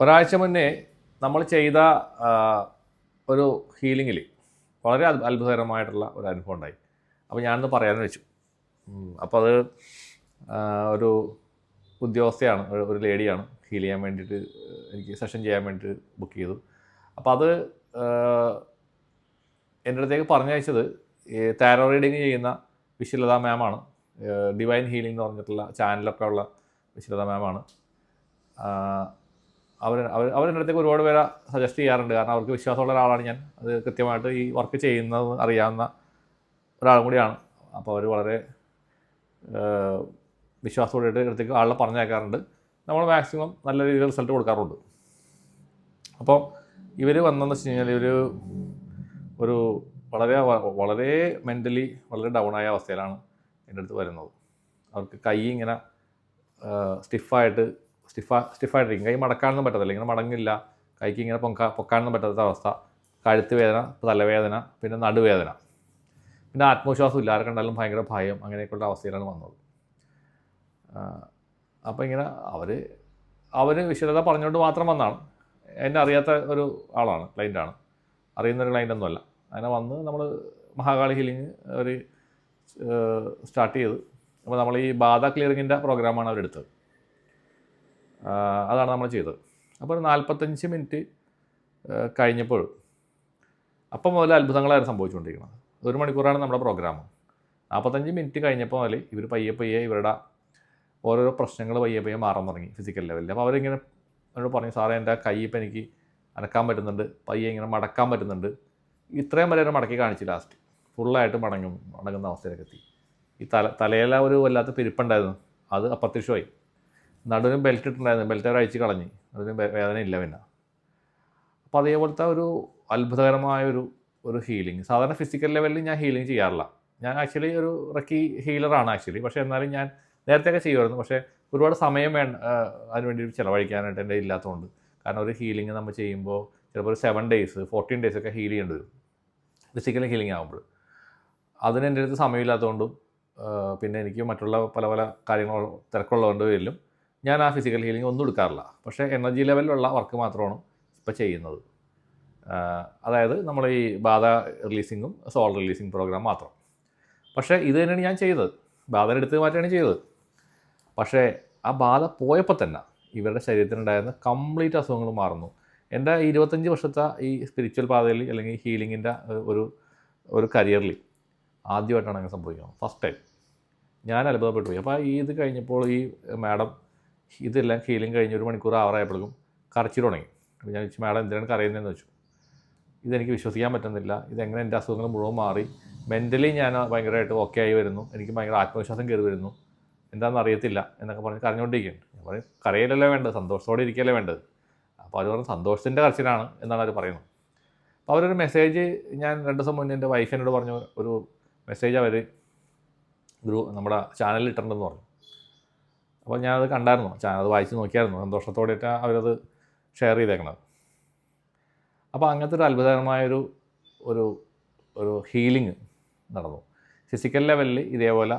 ഒരാഴ്ച മുന്നേ നമ്മൾ ചെയ്ത ഒരു ഹീലിങ്ങിൽ വളരെ അത്ഭു- അത്ഭുതകരമായിട്ടുള്ള ഒരു അനുഭവം ഉണ്ടായി. അപ്പോൾ ഞാനൊന്ന് പറയാമെന്ന് വെച്ചു. അപ്പോൾ അത് ഒരു ഉദ്യോഗസ്ഥയാണ് ഒരു- ലേഡിയാണ് ഹീൽ ചെയ്യാൻ വേണ്ടിയിട്ട് എനിക്ക് സെഷൻ ചെയ്യാൻ വേണ്ടിയിട്ട് ബുക്ക് ചെയ്തു. അപ്പോൾ അത് എന്റെ അടുത്തേക്ക് പറഞ്ഞു അയച്ചത് താരോ റീഡിങ് ചെയ്യുന്ന വിശ്വലത മാമാണ് ഡിവൈൻ ഹീലിംഗ് എന്ന് പറഞ്ഞിട്ടുള്ള ചാനലൊക്കെ ഉള്ള വിശ്വലത മാമാണ് അവർ അവർ അവരുടെ അടുത്തേക്ക് ഒരുപാട് പേരെ സജസ്റ്റ് ചെയ്യാറുണ്ട്. കാരണം അവർക്ക് വിശ്വാസമുള്ള ഒരാളാണ് ഞാൻ. അത് കൃത്യമായിട്ട് ഈ വർക്ക് ചെയ്യുന്നത് അറിയാവുന്ന ഒരാളും കൂടിയാണ്. അപ്പോൾ അവർ വളരെ വിശ്വാസത്തോടെ അടുത്തേക്ക് ആളെ പറഞ്ഞേക്കാറുണ്ട് നമ്മൾ മാക്സിമം നല്ല രീതിയിൽ റിസൾട്ട് കൊടുക്കാറുണ്ട്. അപ്പോൾ ഇവർ വന്നെന്ന് വെച്ച് കഴിഞ്ഞാൽ ഇവർ ഒരു വളരെ വളരെ മെന്റലി വളരെ ഡൗൺ ആയ അവസ്ഥയിലാണ് എന്റെ അടുത്ത് വരുന്നത്. അവർക്ക് കൈ ഇങ്ങനെ സ്റ്റിഫായിട്ട് സ്റ്റിഫ സ്റ്റിഫായിട്ടിരിക്കും കൈ മടക്കാനൊന്നും പറ്റത്തില്ല. ഇങ്ങനെ മടങ്ങില്ല. കൈക്ക് ഇങ്ങനെ പൊങ്ക പൊക്കാനൊന്നും പറ്റാത്ത അവസ്ഥ. കഴുത്ത് വേദന തലവേദന പിന്നെ നടുവേദന. പിന്നെ ആത്മവിശ്വാസം ഇല്ല. ആരെ കണ്ടാലും ഭയങ്കര ഭയം. അങ്ങനെയൊക്കെയുള്ള അവസ്ഥയിലാണ് വന്നത്. അപ്പോൾ ഇങ്ങനെ അവർ അവർ വിശദത പറഞ്ഞുകൊണ്ട് മാത്രം വന്നാണ്. എന്നെ അറിയാത്ത ഒരു ആളാണ് ക്ലൈന്റാണ് അറിയുന്ന ഒരു ക്ലൈന്റ് ഒന്നുമല്ല. അങ്ങനെ വന്ന് നമ്മൾ മഹാകാളി ഹീലിംഗ് അവർ സ്റ്റാർട്ട് ചെയ്ത്. അപ്പോൾ നമ്മൾ ഈ ബാധ ക്ലിയറിങ്ങിന്റെ പ്രോഗ്രാമാണ് അവരെടുത്തത്. അതാണ് നമ്മൾ ചെയ്തത്. അപ്പോൾ ഒരു നാൽപ്പത്തഞ്ച് മിനിറ്റ് കഴിഞ്ഞപ്പോൾ അപ്പം മുതൽ അത്ഭുതങ്ങളായിരുന്നു സംഭവിച്ചുകൊണ്ടിരിക്കുന്നത്. ഒരു മണിക്കൂറാണ് നമ്മുടെ പ്രോഗ്രാം നാൽപ്പത്തഞ്ച് മിനിറ്റ് കഴിഞ്ഞപ്പോൾ മുതൽ ഇവർ പയ്യെ പയ്യെ ഇവരുടെ ഓരോരോ പ്രശ്നങ്ങൾ പയ്യെ പയ്യെ മാറാൻ തുടങ്ങി ഫിസിക്കൽ ലെവലിൽ അപ്പോൾ അവരിങ്ങനെ എന്നോട് പറഞ്ഞു സാറേ എന്റെ കൈ ഇപ്പം എനിക്ക് അനക്കാൻ പറ്റുന്നുണ്ട്. പയ്യെ ഇങ്ങനെ മടക്കാൻ പറ്റുന്നുണ്ട്. ഇത്രയും വരെ ഒരു മടക്കി കാണിച്ചു ലാസ്റ്റ് ഫുള്ളായിട്ട് മടങ്ങും മടങ്ങുന്ന അവസ്ഥയിലേക്ക് എത്തി. ഈ തല തലയിലെ ഒരു വല്ലാത്ത പെരുപ്പുണ്ടായിരുന്നു. അത് അപ്രത്യക്ഷമായി. നടുവിന് ബെൽറ്റ് ഇട്ടുണ്ടായിരുന്നു ബെൽറ്റ് അവർ അഴിച്ച് കളഞ്ഞ്. അതിന് വേദന ഇല്ല പിന്നെ. അപ്പോൾ അതേപോലത്തെ ഒരു അത്ഭുതകരമായ ഒരു ഒരു ഹീലിംഗ് സാധാരണ ഫിസിക്കൽ ലെവലിൽ ഞാൻ ഹീലിംഗ് ചെയ്യാറില്ല. ഞാൻ ആക്ച്വലി ഒരു റക്കി ഹീലറാണ് ആക്ച്വലി പക്ഷേ എന്നാലും ഞാൻ നേരത്തെയൊക്കെ ചെയ്യുമായിരുന്നു. പക്ഷേ ഒരുപാട് സമയം വേണ്ട അതിനുവേണ്ടി ചിലവഴിക്കാനായിട്ട് എന്റെ ഇല്ലാത്തതുകൊണ്ട്. കാരണം ഒരു ഹീലിംഗ് നമ്മൾ ചെയ്യുമ്പോൾ ചിലപ്പോൾ ഒരു സെവൻ ഡേയ്സ് ഫോർട്ടീൻ ഡേയ്സ് ഒക്കെ ഹീൽ ചെയ്യേണ്ടി വരും. ഫിസിക്കൽ ഹീലിംഗ് ആകുമ്പോൾ അതിന് എന്റെ അടുത്ത് സമയമില്ലാത്തതുകൊണ്ടും പിന്നെ എനിക്ക് മറ്റുള്ള പല പല കാര്യങ്ങളോ തിരക്കുള്ളതുകൊണ്ട് പേരിലും ഞാൻ ആ ഫിസിക്കൽ ഹീലിംഗ് ഒന്നും എടുക്കാറില്ല. പക്ഷേ എനർജി ലെവലിലുള്ള വർക്ക് മാത്രമാണ് ഇപ്പോൾ ചെയ്യുന്നത്. അതായത് നമ്മൾ ഈ ബാധ റിലീസിങ്ങും സോൾ റിലീസിങ് പ്രോഗ്രാം മാത്രം. പക്ഷേ ഇത് തന്നെയാണ് ഞാൻ ചെയ്തത്. ബാധ എടുത്ത് മാറ്റുകയാണ് ചെയ്തത്. പക്ഷേ ആ ബാധ പോയപ്പോൾ തന്നെ ഇവരുടെ ശരീരത്തിനുണ്ടായിരുന്ന കംപ്ലീറ്റ് അസുഖങ്ങൾ മാറുന്നു. എന്റെ ഇരുപത്തഞ്ച് വർഷത്തെ ഈ സ്പിരിച്വൽ പാതയിൽ അല്ലെങ്കിൽ ഹീലിങ്ങിന്റെ ഒരു ഒരു കരിയറിൽ ആദ്യമായിട്ടാണ് അങ്ങനെ സംഭവിക്കുന്നത്. ഫസ്റ്റ് ടൈം ഞാൻ അത്ഭുതപ്പെട്ടു അപ്പോൾ ഈ ഇത് കഴിഞ്ഞപ്പോൾ ഈ മാഡം ഇതെല്ലാം ഹീലിംഗ് കഴിഞ്ഞ് ഒരു മണിക്കൂർ ആവറായപ്പോഴേക്കും കറച്ചിൽ തുടങ്ങി. അപ്പോൾ ഞാൻ ചോദിച്ചു മാഡം എന്തിനാണ് കരയുന്നതെന്ന് വെച്ചു ഇതെനിക്ക് വിശ്വസിക്കാൻ പറ്റുന്നില്ല. ഇതെങ്ങനെ എന്റെ അസുഖങ്ങൾ മുഴുവൻ മാറി. മെന്റലി ഞാൻ ഭയങ്കരമായിട്ട് ഓക്കെ ആയി വരുന്നു. എനിക്ക് ഭയങ്കര ആത്മവിശ്വാസം കയറി വരുന്നു. എന്താണെന്ന് അറിയത്തില്ല എന്നൊക്കെ പറഞ്ഞ് കരഞ്ഞുകൊണ്ടിരിക്കുകയാണ്. ഞാൻ പറയും കരയിലല്ലേ വേണ്ടത്? സന്തോഷത്തോടെ ഇരിക്കുകയല്ലേ വേണ്ടത്? അപ്പോൾ അത് പറഞ്ഞ് സന്തോഷത്തിന്റെ കരച്ചിലാണ് എന്നാണ് അവർ പറയുന്നത്. അപ്പോൾ അവരൊരു മെസ്സേജ് ഞാൻ രണ്ട് ദിവസം മുന്നേ എന്റെ വൈഫിനോട് പറഞ്ഞു ഒരു മെസ്സേജ് അവർ ഗ്രൂ നമ്മുടെ ചാനലിൽ ഇട്ടിട്ടുണ്ടെന്ന് പറഞ്ഞു. അപ്പോൾ ഞാനത് കണ്ടായിരുന്നു. അത് വായിച്ച് നോക്കിയായിരുന്നു. സന്തോഷത്തോടെയിട്ട് അവരത് ഷെയർ ചെയ്തേക്കണത്. അപ്പോൾ അങ്ങനത്തെ ഒരു അത്ഭുതകരമായൊരു ഒരു ഒരു ഹീലിംഗ് നടന്നു. ഫിസിക്കൽ ലെവലിൽ ഇതേപോലെ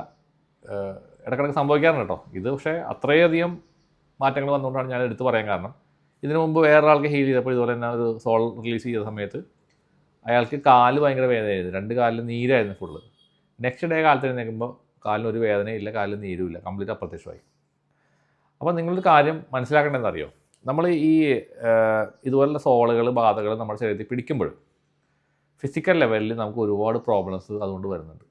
ഇടക്കിടക്ക് സംഭവിക്കാറുണ്ട് കേട്ടോ. ഇത് പക്ഷേ അത്രയധികം മാറ്റങ്ങൾ വന്നുകൊണ്ടാണ് ഞാൻ എടുത്തു പറയാൻ കാരണം. ഇതിനു മുമ്പ് വേറൊരാൾക്ക് ഹീൽ ചെയ്തപ്പോൾ ഇതുപോലെ തന്നെ ഒരു സോൾ റിലീസ് ചെയ്ത സമയത്ത് അയാൾക്ക് കാൽ ഭയങ്കര വേദനയായിരുന്നു. രണ്ട് കാലിൽ നീരായിരുന്നു ഫുള്ള് നെക്സ്റ്റ് ഡേ കാലത്ത് എഴുന്നേൽക്കുമ്പോൾ കാലിന് ഒരു വേദനയില്ല കാലിൽ നീരുമില്ല. കംപ്ലീറ്റ് അപ്രത്യക്ഷമായി. അപ്പോൾ നിങ്ങളൊരു കാര്യം മനസ്സിലാക്കേണ്ടതെന്ന് അറിയോ നമ്മൾ ഈ ഇതുപോലുള്ള സോളുകൾ ബാധകൾ നമ്മുടെ ശരീരത്തിൽ പിടിക്കുമ്പോൾ ഫിസിക്കൽ ലെവലിൽ നമുക്ക് ഒരുപാട് പ്രോബ്ലംസ് അതുകൊണ്ട് വരുന്നുണ്ട്.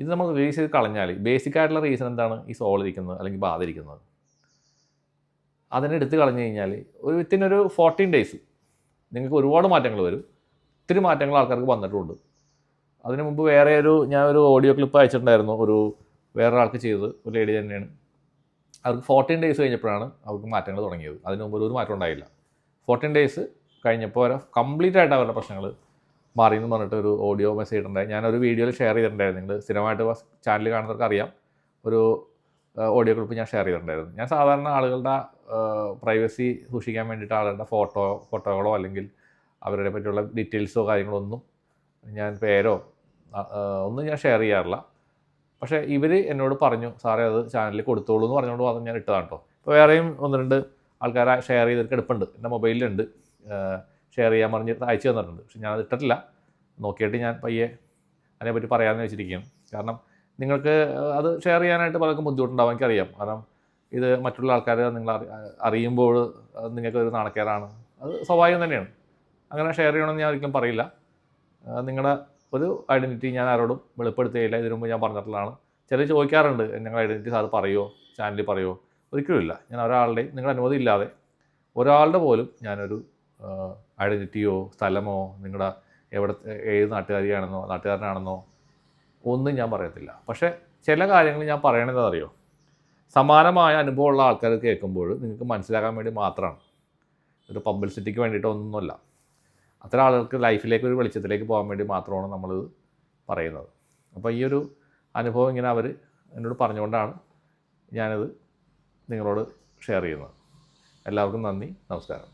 ഇത് നമ്മൾ റിലീസ് ചെയ്ത് കളഞ്ഞാൽ ബേസിക് ആയിട്ടുള്ള റീസൺ എന്താണ്? ഈ സോൾ ഇരിക്കുന്നത് അല്ലെങ്കിൽ ബാധ ഇരിക്കുന്നത്. അതിനെ എടുത്ത് കളഞ്ഞു കഴിഞ്ഞാൽ ഒരു വിത്തിൻ ഒരു ഫോർട്ടീൻ ഡേയ്സ് നിങ്ങൾക്ക് ഒരുപാട് മാറ്റങ്ങൾ വരും. ഒത്തിരി മാറ്റങ്ങൾ ആൾക്കാർക്ക് വന്നിട്ടുണ്ട്. അതിനു മുമ്പ് വേറെ ഒരു ഞാൻ ഒരു ഓഡിയോ ക്ലിപ്പ് അയച്ചിട്ടുണ്ടായിരുന്നു. ഒരു വേറൊരാൾക്ക് ചെയ്തത്. ഒരു ലേഡി തന്നെയാണ്. അവർക്ക് ഫോർട്ടീൻ ഡേയ്സ് കഴിഞ്ഞപ്പോഴാണ് അവർക്ക് മാറ്റങ്ങൾ തുടങ്ങിയത്. അതിന് മുമ്പ് ഒരു മാറ്റം ഉണ്ടായില്ല. ഫോർട്ടീൻ ഡേയ്സ് കഴിഞ്ഞപ്പോൾ അവരെ കംപ്ലീറ്റ് ആയിട്ട് അവരുടെ പ്രശ്നങ്ങൾ മാറി എന്ന് പറഞ്ഞിട്ട് ഒരു ഓഡിയോ മെസ്സേജ് ഇട്ടുണ്ടായി. ഞാനൊരു വീഡിയോയിൽ ഷെയർ ചെയ്തിട്ടുണ്ടായിരുന്നു. നിങ്ങൾ സ്ഥിരമായിട്ട് ചാനൽ കാണുന്നവർക്ക് അറിയാം. ഒരു ഓഡിയോ ക്ലിപ്പ് ഞാൻ ഷെയർ ചെയ്തിട്ടുണ്ടായിരുന്നു. ഞാൻ സാധാരണ ആളുകളുടെ പ്രൈവസി സൂക്ഷിക്കാൻ വേണ്ടിയിട്ട് ആളുകളുടെ ഫോട്ടോ ഫോട്ടോകളോ അല്ലെങ്കിൽ അവരുടെ പറ്റിയുള്ള ഡീറ്റെയിൽസോ കാര്യങ്ങളോ ഒന്നും ഞാൻ പേരോ ഒന്നും ഞാൻ ഷെയർ ചെയ്യാറില്ല. പക്ഷേ ഇവർ എന്നോട് പറഞ്ഞു സാറേ അത് ചാനലിൽ കൊടുത്തോളൂ എന്ന് പറഞ്ഞുകൊണ്ട് വന്ന് ഞാൻ ഇട്ടതാണ് കേട്ടോ ഇപ്പോൾ വേറെയും ഒന്ന് രണ്ട് ആൾക്കാരെ ഷെയർ ചെയ്തിട്ട് എടുപ്പുണ്ട് എന്റെ മൊബൈലിലുണ്ട് ഷെയർ ചെയ്യാൻ പറഞ്ഞ് അയച്ചു തന്നിട്ടുണ്ട്. പക്ഷെ ഞാനത് ഇട്ടിട്ടില്ല. നോക്കിയിട്ട് ഞാൻ പയ്യെ അതിനെപ്പറ്റി പറയാമെന്ന് വെച്ചിരിക്കുകയാണ്. കാരണം നിങ്ങൾക്ക് അത് ഷെയർ ചെയ്യാനായിട്ട് പലർക്കും ബുദ്ധിമുട്ടുണ്ടാവും എനിക്കറിയാം. കാരണം ഇത് മറ്റുള്ള ആൾക്കാർ നിങ്ങൾ അറി- അറിയുമ്പോൾ നിങ്ങൾക്ക് ഒരു നാണക്കേടാണ്. അത് സ്വാഭാവികം തന്നെയാണ്. അങ്ങനെ ഷെയർ ചെയ്യണമെന്ന് ഞാൻ ഒരിക്കലും പറയില്ല. നിങ്ങളുടെ ഒരു ഐഡന്റിറ്റി ഞാൻ ആരോടും വെളിപ്പെടുത്തുകയില്ല. ഇതിനു മുമ്പ് ഞാൻ പറഞ്ഞിട്ടുള്ളതാണ്. ചിലർ ചോദിക്കാറുണ്ട് ഞങ്ങൾ ഐഡന്റിറ്റി സാർ പറയുമോ ചാനലിൽ പറയുമോ ഒരിക്കലുമില്ല ഞാൻ ഒരാളുടെയും നിങ്ങളുടെ അനുമതി ഇല്ലാതെ ഒരാളുടെ പോലും ഞാനൊരു ഐഡന്റിറ്റിയോ സ്ഥലമോ നിങ്ങളുടെ എവിടെ ഏത് നാട്ടുകാരിയാണെന്നോ നാട്ടുകാരനാണെന്നോ ഒന്നും ഞാൻ പറയത്തില്ല. പക്ഷേ ചില കാര്യങ്ങൾ ഞാൻ പറയണതെന്ന് അറിയോ സമാനമായ അനുഭവമുള്ള ആൾക്കാർ കേൾക്കുമ്പോൾ നിങ്ങൾക്ക് മനസ്സിലാക്കാൻ വേണ്ടി മാത്രമാണ്. ഒരു പബ്ലിസിറ്റിക്ക് വേണ്ടിയിട്ട് ഒന്നുമല്ല അത്തരം ആളുകൾക്ക് ലൈഫിലേക്ക് ഒരു വെളിച്ചത്തിലേക്ക് പോകാൻ വേണ്ടി മാത്രമാണ് നമ്മൾ പറയുന്നത്. അപ്പോൾ ഈ ഒരു അനുഭവം ഇങ്ങനെ അവർ എന്നോട് പറഞ്ഞുകൊണ്ടാണ് ഞാനത് നിങ്ങളോട് ഷെയർ ചെയ്യുന്നത്. എല്ലാവർക്കും നന്ദി നമസ്കാരം.